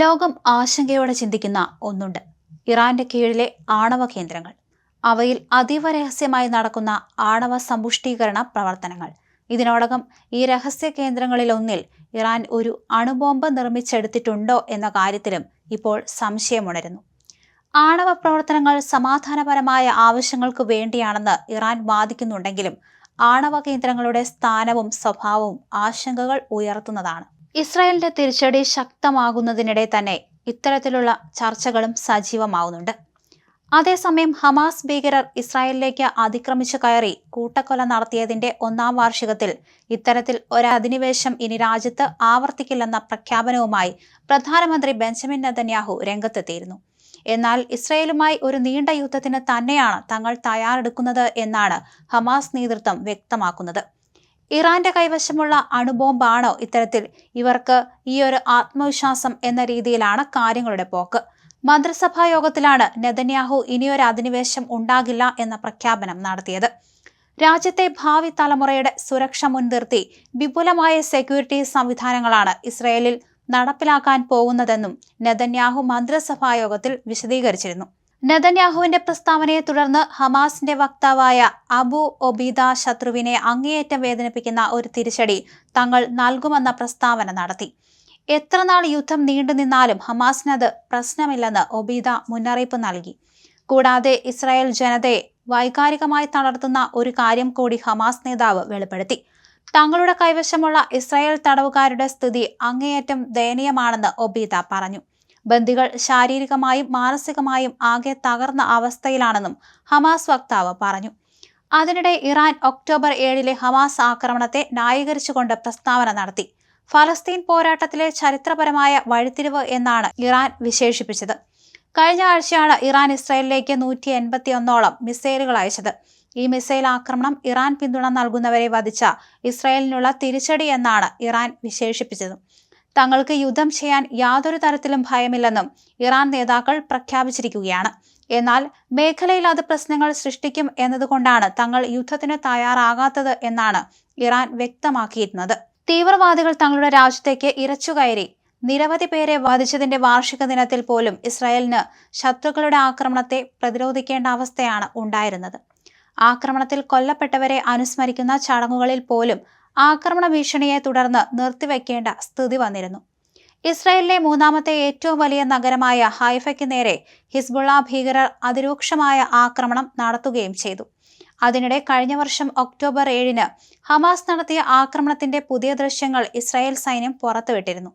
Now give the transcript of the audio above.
ലോകം ആശങ്കയോടെ ചിന്തിക്കുന്ന ഒന്നുണ്ട്. ഇറാന്റെ കീഴിലെ ആണവ കേന്ദ്രങ്ങൾ. അവയിൽ അതീവ രഹസ്യമായി നടക്കുന്ന ആണവ സമ്പുഷ്ടീകരണ പ്രവർത്തനങ്ങൾ. ഇതിനോടകം ഈ രഹസ്യ കേന്ദ്രങ്ങളിൽ ഒന്നിൽ ഇറാൻ ഒരു അണുബോംബ് നിർമ്മിച്ചെടുത്തിട്ടുണ്ടോ എന്ന കാര്യത്തിലും ഇപ്പോൾ സംശയമുണരുന്നു. ആണവ പ്രവർത്തനങ്ങൾ സമാധാനപരമായ ആവശ്യങ്ങൾക്ക് വേണ്ടിയാണെന്ന് ഇറാൻ വാദിക്കുന്നുണ്ടെങ്കിലും ആണവ കേന്ദ്രങ്ങളുടെ സ്ഥാനവും സ്വഭാവവും ആശങ്കകൾ ഉയർത്തുന്നതാണ്. ഇസ്രായേലിന്റെ തിരിച്ചടി ശക്തമാകുന്നതിനിടെ തന്നെ ഇത്തരത്തിലുള്ള ചർച്ചകളും സജീവമാവുന്നുണ്ട്. അതേസമയം ഹമാസ് ഭീകരർ ഇസ്രായേലിലേക്ക് അതിക്രമിച്ചു കയറി കൂട്ടക്കൊല നടത്തിയതിന്റെ ഒന്നാം വാർഷികത്തിൽ ഇത്തരത്തിൽ ഒരധിനിവേശം ഇനി രാജ്യത്ത് ആവർത്തിക്കില്ലെന്ന പ്രഖ്യാപനവുമായി പ്രധാനമന്ത്രി ബെഞ്ചമിൻ നെതന്യാഹു രംഗത്തെത്തിയിരുന്നു. എന്നാൽ ഇസ്രായേലുമായി ഒരു നീണ്ട യുദ്ധത്തിന് തന്നെയാണ് തങ്ങൾ തയ്യാറെടുക്കുന്നത് എന്നാണ് ഹമാസ് നേതൃത്വം വ്യക്തമാക്കുന്നത്. ഇറാന്റെ കൈവശമുള്ള അണുബോംബാണോ ഇത്തരത്തിൽ? ഇവർക്ക് ഈ ഒരു ആത്മവിശ്വാസം എന്ന രീതിയിലാണ് കാര്യങ്ങളുടെ പോക്ക്. മന്ത്രിസഭാ യോഗത്തിലാണ് നെതന്യാഹു ഇനിയൊരു അധിനിവേശം ഉണ്ടാകില്ല എന്ന പ്രഖ്യാപനം നടത്തിയത്. രാജ്യത്തെ ഭാവി തലമുറയുടെ സുരക്ഷ മുൻനിർത്തി വിപുലമായ സെക്യൂരിറ്റി സംവിധാനങ്ങളാണ് ഇസ്രയേലിൽ നടപ്പിലാക്കാൻ പോകുന്നതെന്നും നെതന്യാഹു മന്ത്രിസഭാ യോഗത്തിൽ വിശദീകരിച്ചിരുന്നു. നെതന്യാഹുവിന്റെ പ്രസ്താവനയെ തുടർന്ന് ഹമാസിന്റെ വക്താവായ അബു ഒബീദ ശത്രുവിനെ അങ്ങേയറ്റം വേദനിപ്പിക്കുന്ന ഒരു തിരിച്ചടി തങ്ങൾ നൽകുമെന്ന പ്രസ്താവന നടത്തി. എത്ര നാൾ യുദ്ധം നീണ്ടുനിന്നാലും ഹമാസിനത് പ്രശ്നമില്ലെന്ന് ഒബീദ മുന്നറിയിപ്പ് നൽകി. കൂടാതെ ഇസ്രായേൽ ജനതയെ വൈകാരികമായി തളർത്തുന്ന ഒരു കാര്യം കൂടി ഹമാസ് നേതാവ് വെളിപ്പെടുത്തി. തങ്ങളുടെ കൈവശമുള്ള ഇസ്രായേൽ തടവുകാരുടെ സ്ഥിതി അങ്ങേയറ്റം ദയനീയമാണെന്ന് ഒബീദ പറഞ്ഞു. ബന്ദികൾ ശാരീരികമായും മാനസികമായും ആകെ തകർന്ന അവസ്ഥയിലാണെന്നും ഹമാസ് വക്താവ് പറഞ്ഞു. അതിനിടെ ഇറാൻ ഒക്ടോബർ ഏഴിലെ ഹമാസ് ആക്രമണത്തെ ന്യായീകരിച്ചുകൊണ്ട് പ്രസ്താവന നടത്തി. ഫലസ്തീൻ പോരാട്ടത്തിലെ ചരിത്രപരമായ വഴിത്തിരിവ് എന്നാണ് ഇറാൻ വിശേഷിപ്പിച്ചത്. കഴിഞ്ഞ ആഴ്ചയാണ് ഇറാൻ ഇസ്രായേലിലേക്ക് നൂറ്റി എൺപത്തി ഒന്നോളം മിസൈലുകൾ അയച്ചത്. ഈ മിസൈൽ ആക്രമണം ഇറാൻ പിന്തുണ നൽകുന്നവരെ വധിച്ച ഇസ്രായേലിനുള്ള തിരിച്ചടി എന്നാണ് ഇറാൻ വിശേഷിപ്പിച്ചത്. തങ്ങൾക്ക് യുദ്ധം ചെയ്യാൻ യാതൊരു തരത്തിലും ഭയമില്ലെന്നും ഇറാൻ നേതാക്കൾ പ്രഖ്യാപിച്ചിരിക്കുകയാണ്. എന്നാൽ മേഖലയിൽ അത് പ്രശ്നങ്ങൾ സൃഷ്ടിക്കും എന്നതുകൊണ്ടാണ് തങ്ങൾ യുദ്ധത്തിന് തയ്യാറാകാത്തത് എന്നാണ് ഇറാൻ വ്യക്തമാക്കിയിരുന്നത്. തീവ്രവാദികൾ തങ്ങളുടെ രാജ്യത്തേക്ക് ഇരച്ചുകയറി നിരവധി പേരെ വധിച്ചതിന്റെ വാർഷിക ദിനത്തിൽ പോലും ഇസ്രായേലിന് ശത്രുക്കളുടെ ആക്രമണത്തെ പ്രതിരോധിക്കേണ്ട അവസ്ഥയാണ് ഉണ്ടായിരുന്നത്. ആക്രമണത്തിൽ കൊല്ലപ്പെട്ടവരെ അനുസ്മരിക്കുന്ന ചടങ്ങുകളിൽ പോലും ആക്രമണ ഭീഷണിയെ തുടർന്ന് നിർത്തിവെക്കേണ്ട സ്ഥിതി വന്നിരുന്നു. ഇസ്രായേലിലെ മൂന്നാമത്തെ ഏറ്റവും വലിയ നഗരമായ ഹൈഫയ്ക്ക് നേരെ ഹിസ്ബുള്ള ഭീകരർ അതിരൂക്ഷമായ ആക്രമണം നടത്തുകയും ചെയ്തു. അതിനിടെ കഴിഞ്ഞ വർഷം ഒക്ടോബർ ഏഴിന് ഹമാസ് നടത്തിയ ആക്രമണത്തിന്റെ പുതിയ ദൃശ്യങ്ങൾ ഇസ്രായേൽ സൈന്യം പുറത്തുവിട്ടിരുന്നു.